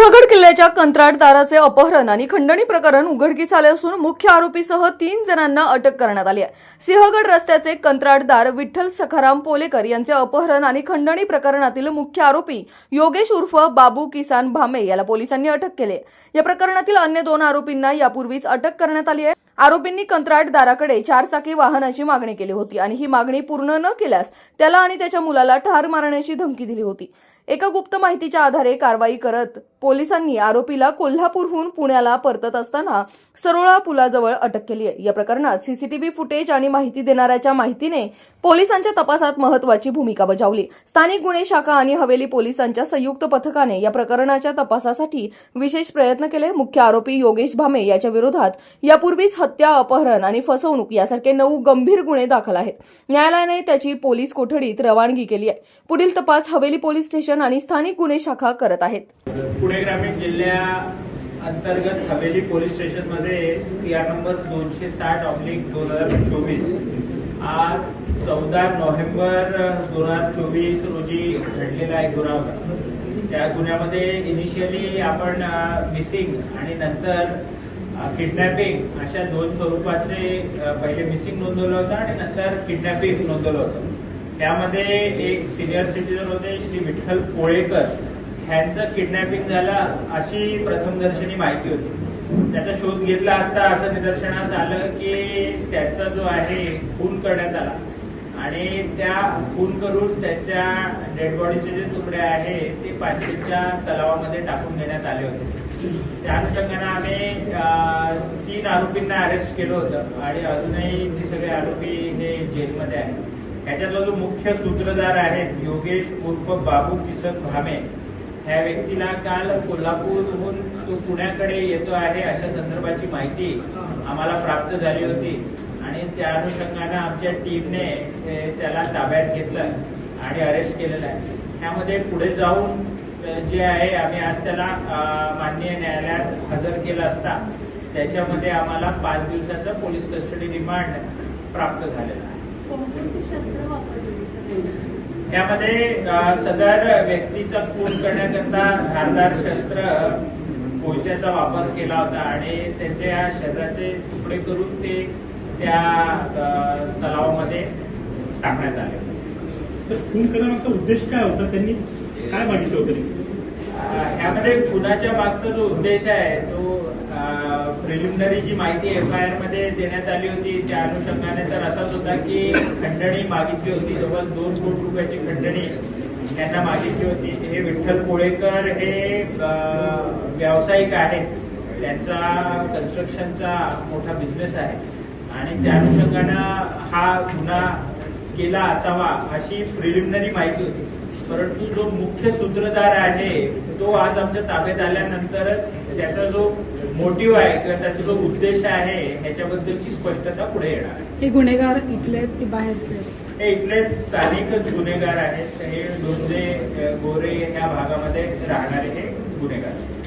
सिंहगड किल्ल्याच्या कंत्राटदाराचे अपहरण आणि खंडणी प्रकरण उघडकीस आले असून मुख्य आरोपीसह तीन जणांना अटक करण्यात आली आहे. सिंहगड रस्त्याचे कंत्राटदार विठ्ठल सखाराम पोलेकर यांचे अपहरण आणि खंडणी प्रकरणातील मुख्य आरोपी योगेश उर्फ बाबू किसान भामे याला पोलिसांनी अटक केली या प्रकरणातील अन्य दोन आरोपींना यापूर्वीच अटक करण्यात आली आहे. आरोपींनी कंत्राटदाराकडे चारचाकी वाहनाची मागणी केली होती आणि ही मागणी पूर्ण न केल्यास त्याला आणि त्याच्या मुलाला ठार मारण्याची धमकी दिली होती. एका गुप्त माहितीच्या आधारे कारवाई करत पोलिसांनी आरोपीला कोल्हापूरहून पुण्याला परतत असताना सरोळा पुलाजवळ अटक केली आहे. या प्रकरणात सीसीटीव्ही फुटेज आणि माहिती देणाऱ्याच्या माहितीने पोलिसांच्या तपासात महत्वाची भूमिका बजावली. स्थानिक गुन्हे शाखा आणि हवेली पोलिसांच्या संयुक्त पथकाने या प्रकरणाच्या तपासासाठी विशेष प्रयत्न केले. मुख्य आरोपी योगेश भामे याच्या विरोधात यापूर्वीच हत्या अपहरण आणि फसवणूक यासारखे नऊ गंभीर गुन्हे दाखल आहेत. न्यायालयाने त्याची पोलीस कोठडीत रवानगी केली आहे. पुढील तपास हवेली पोलीस स्टेशन आणि स्थानिक गुन्हे शाखा करत आहेत. पुणे ग्रामीण जिल्ह्या अंतर्गत हवेली पोलीस स्टेशनमध्ये सीआर नंबर दोनशे साठ ऑब्लिक दोन हजार चोवीस आज चौदा नोव्हेंबर दोन हजार चोवीस रोजी घडलेला एक गुन्हा होता. त्या गुन्ह्यामध्ये इनिशियली आपण मिसिंग आणि नंतर किडनॅपिंग अशा दोन स्वरूपाचे पहिले मिसिंग नोंदवलं होतं आणि नंतर किडनॅपिंग नोंदवलं होतं. त्यामध्ये एक सिनियर सिटीजन होते श्री विठ्ठल कोळेकर. ह्यांचं किडनॅपिंग झालं अशी प्रथमदर्शनी माहिती होती. त्याचा शोध घेतला असता असं निदर्शनास आलं की त्याचा जो आहे खून करण्यात आला. आणि त्या खून करून त्याच्या डेड बॉडीचे जे तुकडे आहे ते पाचशेच्या तलावामध्ये टाकून देण्यात आले होते. त्या अनुषंगाने आम्ही तीन आरोपींना अरेस्ट केलं होतं. आणि अजूनही ते सगळे आरोपी हे जेलमध्ये आहेत. याच्यातला जो मुख्य सूत्रधार आहेत योगेश उर्फ बाबू किसन भामे ह्या व्यक्तीला काल कोल्हापूरहून तो पुण्याकडे येतो आहे अशा संदर्भाची माहिती आम्हाला प्राप्त झाली होती. आणि त्या अनुषंगानं आमच्या टीमने त्याला ताब्यात घेतलं आणि अरेस्ट केलेलं आहे. त्यामध्ये पुढे जाऊन जे आहे आम्ही आज त्याला माननीय न्यायालयात हजर केलं असता त्याच्यामध्ये आम्हाला पाच दिवसाचा पोलीस कस्टडी रिमांड प्राप्त झालेला आहे. कोणकोणती यामध्ये सदर व्यक्तीचा खून करण्याकरता धारदार शस्त्र कोयत्याचा वापर केला होता आणि त्याच्या शरीराचे तुकडे करून ते त्या तलावामध्ये टाकण्यात आले. तर खून करण्यामागचा उद्देश काय होता? त्यांनी काय मागितलं होतं यामध्ये खुनाच्या मागचा जो उद्देश आहे तो प्रिलिमिनरी जी माहिती एफ आय आरमध्ये देण्यात आली होती त्या अनुषंगाने तर असाच होता की खंडणी मागितली होती जवळ दोन कोटी रुपयाची खंडणी त्यांना मागितली होती. हे विठ्ठल कोळेकर हे व्यावसायिक आहेत. त्यांचा कन्स्ट्रक्शनचा मोठा बिझनेस आहे. आणि त्या अनुषंगानं हा गुन्हा केला असावा अशी प्रिलिमिनरी माहिती होती परंतु जो मुख्य सूत्रधार आहे तो आज आमच्या ताब्यात आल्यानंतरच त्याचा जो मोटिव्ह आहे किंवा त्याचा जो उद्देश आहे ह्याच्याबद्दलची स्पष्टता पुढे येणार आहे हे गुन्हेगार इथले की बाहेरचे? हे इथलेच स्थानिकच गुन्हेगार आहेत हे अ, गोरे ह्या भागामध्ये राहणारे हे गुन्हेगार आहेत.